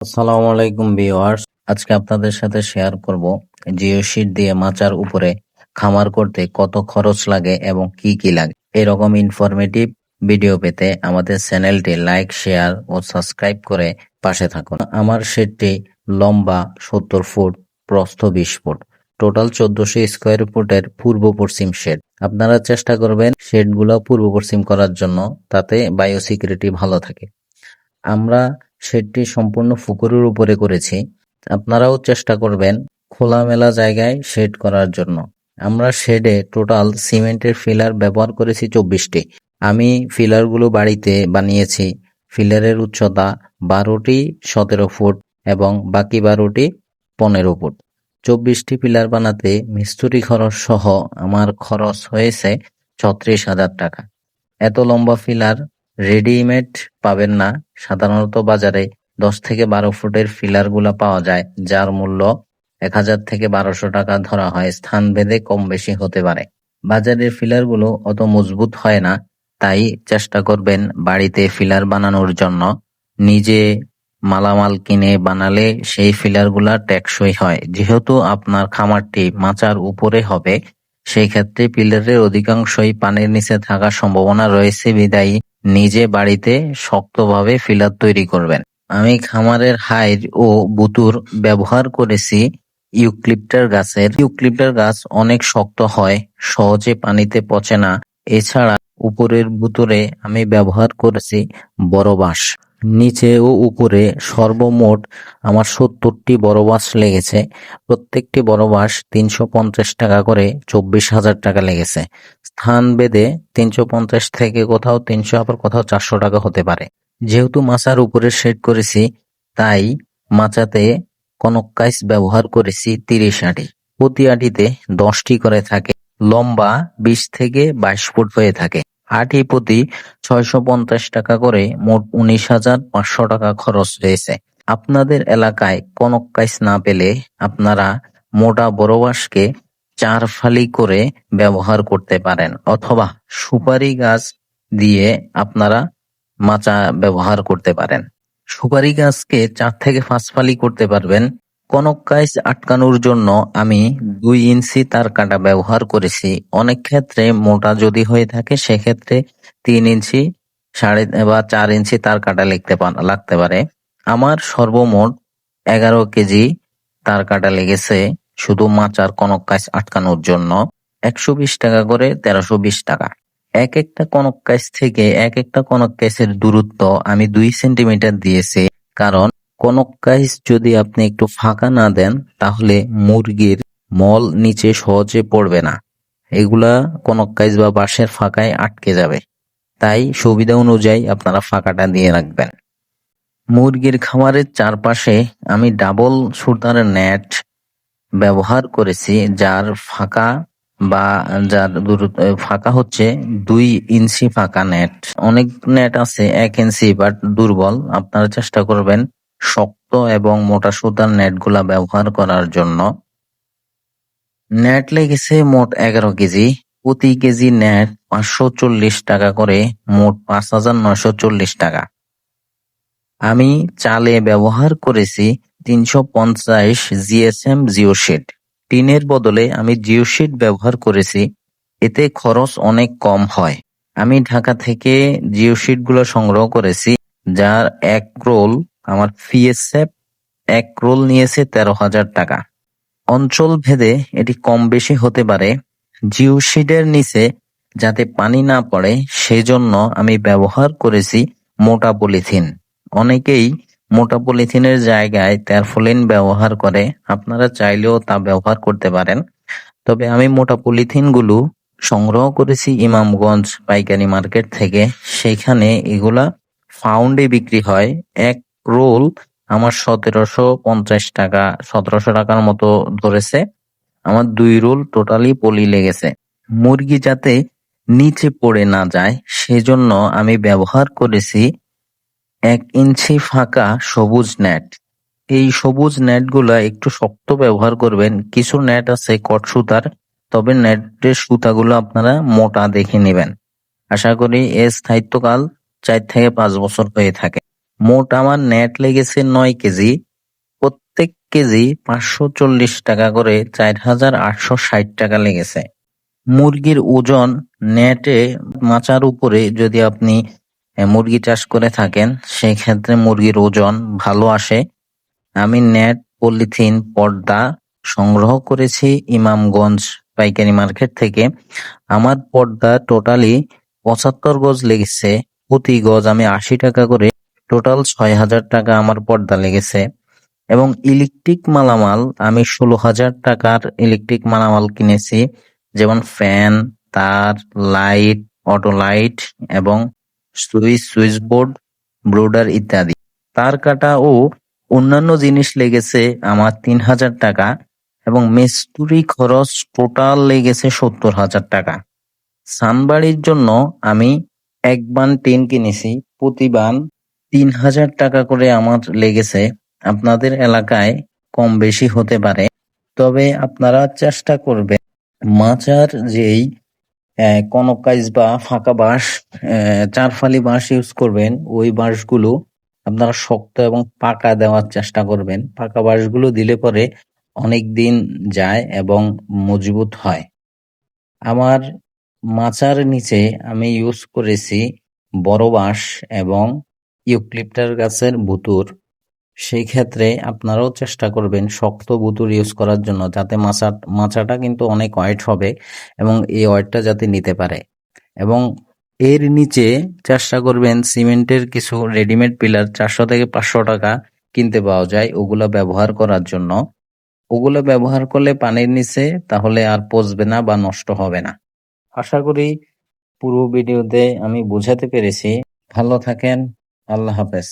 আসসালামু আলাইকুম ভিউয়ার্স। আজকে আপনাদের সাথে শেয়ার করব জিও শিট দিয়ে মাচার উপরে খামার করতে কত খরচ লাগে এবং কি কি লাগে। এরকম ইনফরমেটিভ ভিডিও পেতে আমাদের চ্যানেলটি লাইক শেয়ার ও সাবস্ক্রাইব করে পাশে থাকুন। আমার শেডটি লম্বা সত্তর ফুট, প্রস্থ বিশ ফুট। টোটাল চোদ্দশো স্কোয়ার ফুটের পূর্ব পশ্চিম শেড আপনারা চেষ্টা করবেন শেডগুলো পূর্ব পশ্চিম করার জন্য, তাতে বায়ো সিকিউরিটি ভালো থাকে। আমরা শেডটি সম্পূর্ণ পুকুরের উপরে করেছি। আপনারাও চেষ্টা করবেন খোলামেলা জায়গায় শেড করার জন্য। আমরা শেডে টোটাল সিমেন্টের ফিলার ব্যবহার করেছি চব্বিশটি। আমি ফিলারগুলো বাড়িতে বানিয়েছি। ফিলারের উচ্চতা বারোটি, সতেরো ফুট এবং বাকি বারোটি পনেরো ফুট। চব্বিশটি পিলার বানাতে মিস্ত্রি খরচ সহ আমার খরচ হয়েছে ছত্রিশ হাজার টাকা। এত লম্বা ফিলার রেডিমেড পাবেন না। সাধারণত বাজারে দশ থেকে বারো ফুটের ফিলারগুলা পাওয়া যায়, যার মূল্য এক হাজার থেকে বারোশো টাকা ধরা হয়। স্থান ভেদে কম বেশি হতে পারে। বাজারের ফিলারগুলো অত মজবুত হয় না, তাই চেষ্টা করবেন বাড়িতে ফিলার বানানোর জন্য। নিজে মালামাল কিনে বানালে সেই ফিলারগুলা টেকসই হয়। যেহেতু আপনার খামারটি মাচার উপরে হবে, সেই ক্ষেত্রে পিলারের অধিকাংশই পানির নিচে থাকার সম্ভাবনা রয়েছে। বিদায়ী নিজে বাড়িতে শক্তভাবে ফিলার তৈরি করবেন। আমি খামারের হাইর ও বুতুর ব্যবহার করেছি ইউক্লিপ্টার গাছের। ইউক্লিপ্টার গাছ অনেক শক্ত হয়, সহজে পানিতে পচে না। এছাড়া উপরের বুতুরে আমি ব্যবহার করেছি বড় বাঁশ। নিচে ও উপরে সর্বমোট আমার সত্তরটি বড় বাঁশ লেগেছে। প্রত্যেকটি বড় বাঁশ তিনশো পঞ্চাশ টাকা করে চব্বিশ হাজার টাকা লেগেছে। স্থান বেদে তিনশো পঞ্চাশ থেকে কোথাও তিনশো, আবার কোথাও চারশো টাকা হতে পারে। যেহেতু মাচার উপরে সেট করেছি, তাই মাচাতে কনকাইস ব্যবহার করেছি তিরিশ আটি। প্রতি আটিতে দশটি করে থাকে। লম্বা বিশ থেকে বাইশ ফুট হয়ে থাকে। আটি প্রতি ছয়শো পঞ্চাশ টাকা করে মোট উনিশ হাজার পাঁচশো টাকা খরচ হয়েছে। আপনাদের এলাকায় কনকাইস না পেলে আপনারা মোটা বড় বাঁশকে চার ফালি করে ব্যবহার করতে পারেন, অথবা সুপারি গাছ দিয়ে আপনারা মাচা ব্যবহার করতে পারেন। সুপারি গাছকে চার থেকে পাঁচ ফালি করতে পারবেন কনকাইস আটকানোর জন্য আমি দুই ইঞ্চি তার কাটা ব্যবহার করেছি। অনেক ক্ষেত্রে মোটা যদি হয়ে থাকে, সেক্ষেত্রে তিন ইঞ্চি, সাড়ে বা চার ইঞ্চি তার কাটা লিখতে লাগতে পারে। আমার সর্বমোট এগারো কেজি তার কাটা লেগেছে শুধু মাচার কনক কাজ আটকানোর জন্য। একশো বিশ টাকা করে তেরোশো বিশ টাকা। এক একটা কনক কাজ থেকে এক একটা কনক কাজের দূরত্ব আমি দুই সেন্টিমিটার দিয়েছি। কারণ কনক কাজ যদি আপনি একটু ফাঁকা না দেন, তাহলে মুরগির মল নিচে সহজে পড়বে না। এগুলা কনক কাজ বা বাঁশের ফাঁকায় আটকে যাবে। তাই সুবিধা অনুযায়ী আপনারা ফাঁকাটা দিয়ে রাখবেন। মুরগির খামারের চারপাশে আমি ডাবল সুতার নেট ব্যবহার করেছি, যার ফাঁকা বা যার ফাঁকা হচ্ছে দুই ইঞ্চি ফাঁকা নেট। অনেক নেট আছে এক ইঞ্চি, বাট দুর্বল। আপনারা চেষ্টা করবেন শক্ত এবং মোটা সুতার নেটগুলা ব্যবহার করার জন্য। নেট লেগেছে মোট এগারো কেজি। প্রতি কেজি নেট পাঁচশো চল্লিশ টাকা করে, মোট পাঁচ হাজার নয়শো চল্লিশ টাকা। আমি চালে ব্যবহার করেছি তিনশো পঞ্চাশ জিএসএম জিও শিট। টিনের বদলে আমি জিও শিট ব্যবহার করেছি। এতে খরচ অনেক কম হয়। আমি ঢাকা থেকে জিও শিটগুলো সংগ্রহ করেছি, যার এক রোল আমার ফিএসএফ এক রোল নিয়েছে তেরো হাজার টাকা। অঞ্চল ভেদে এটি কম বেশি হতে পারে। জিও শিটের নিচে যাতে পানি না পড়ে, সেজন্য আমি ব্যবহার করেছি মোটা পলিথিন অনেকেই মোটা পলিথিনের জায়গায় ট্যারফলিন ব্যবহার করে। আপনারা চাইলেও তা ব্যবহার করতে পারেন। তবে আমি মোটা পলিথিনগুলো সংগ্রহ করেছি ইমামগঞ্জ পাইকারি মার্কেট থেকে। সেখানে এগুলা ফাউন্ডে বিক্রি হয়। এক রোল আমার সতেরোশো পঞ্চাশ টাকা, সতেরোশো টাকার মতো ধরেছে। আমার দুই রোল টোটালি পলি লেগেছে। মুরগি যাতে নিচে পড়ে না যায়, সেজন্য আমি ব্যবহার করেছি এক ইঞ্চি ফাঁকা সবুজ নেট। এই সবুজ নেটগুলা একটু শক্ত ব্যবহার করবেন। কিছু নেট আছে কট সুতার, তবে নেটের সুতাগুলো আপনারা মোটা দেখে নেবেন। আশা করি এর স্থায়িত্বকাল চার থেকে পাঁচ বছর হয়ে থাকে। মোট আমার নেট লেগেছে নয় কেজি। প্রত্যেক কেজি পাঁচশো চল্লিশ টাকা করে চার হাজার আটশো ষাট টাকা লেগেছে। মুরগির ওজন নেটে মাচার উপরে যদি আপনি মুরগি চাষ করে থাকেন সেই ক্ষেত্রে মুরগির ওজন ভালো আসে। আমি নেট পলিথিন পর্দা সংগ্রহ করেছি ইমামগঞ্জ পাইকারি মার্কেট থেকে। আমার পর্দা টোটালি পঁচাত্তর গজ লেগেছে। প্রতি গজ আমি আশি টাকা করে টোটাল ছয় হাজার টাকা আমার পর্দা লেগেছে। এবং ইলেকট্রিক মালামাল, আমি ষোলো হাজার টাকার ইলেকট্রিক মালামাল কিনেছি। যেমন ফ্যান তার লাইট অটো লাইট এবং সুইচ সুইচ বোর্ড ব্রোডার ইত্যাদি। তার কাটা ও অন্যান্য জিনিস লেগেছে আমার তিন হাজার টাকা এবং মিস্ত্রি খরচ টোটাল লেগেছে সত্তর হাজার টাকা। সানবাড়ির জন্য আমি এক বান টিন কিনেছি, প্রতি বান তিন হাজার টাকা করে আমার লেগেছে। আপনাদের এলাকায় কম বেশি হতে পারে। তবে আপনারা চেষ্টা করবেন মাচার যেই কনকাইজ বা ফাঁকা বাঁশ চারফালি বাঁশ ইউজ করবেন, ওই বাঁশগুলো আপনারা শক্ত এবং পাকা দেওয়ার চেষ্টা করবেন। পাকা বাঁশগুলো দিলে পরে অনেক দিন যায় এবং মজবুত হয়। আমার মাচার নিচে আমি ইউজ করেছি বড় বাঁশ এবং ইউক্লিপ্টাস গাছের বুতুর। সেই ক্ষেত্রে আপনারাও চেষ্টা করবেন শক্ত বুতুর ইউজ করার জন্য যাতে মাচা মাছাটা কিন্তু অনেক ওয়েট হবে এবং এই ওয়েটটা যাতে নিতে পারে। এবং এর নিচে চেষ্টা করবেন সিমেন্টের কিছু রেডিমেড পিলার চারশো থেকে পাঁচশো টাকা কিনতে পাওয়া যায় ওগুলো ব্যবহার করার জন্য। ওগুলো ব্যবহার করলে পানির নিচে তাহলে আর পচবে না বা নষ্ট হবে না। আশা করি পুরো ভিডিওতে আমি বোঝাতে পেরেছি। ভালো থাকেন আল্লাহ হাফেজ।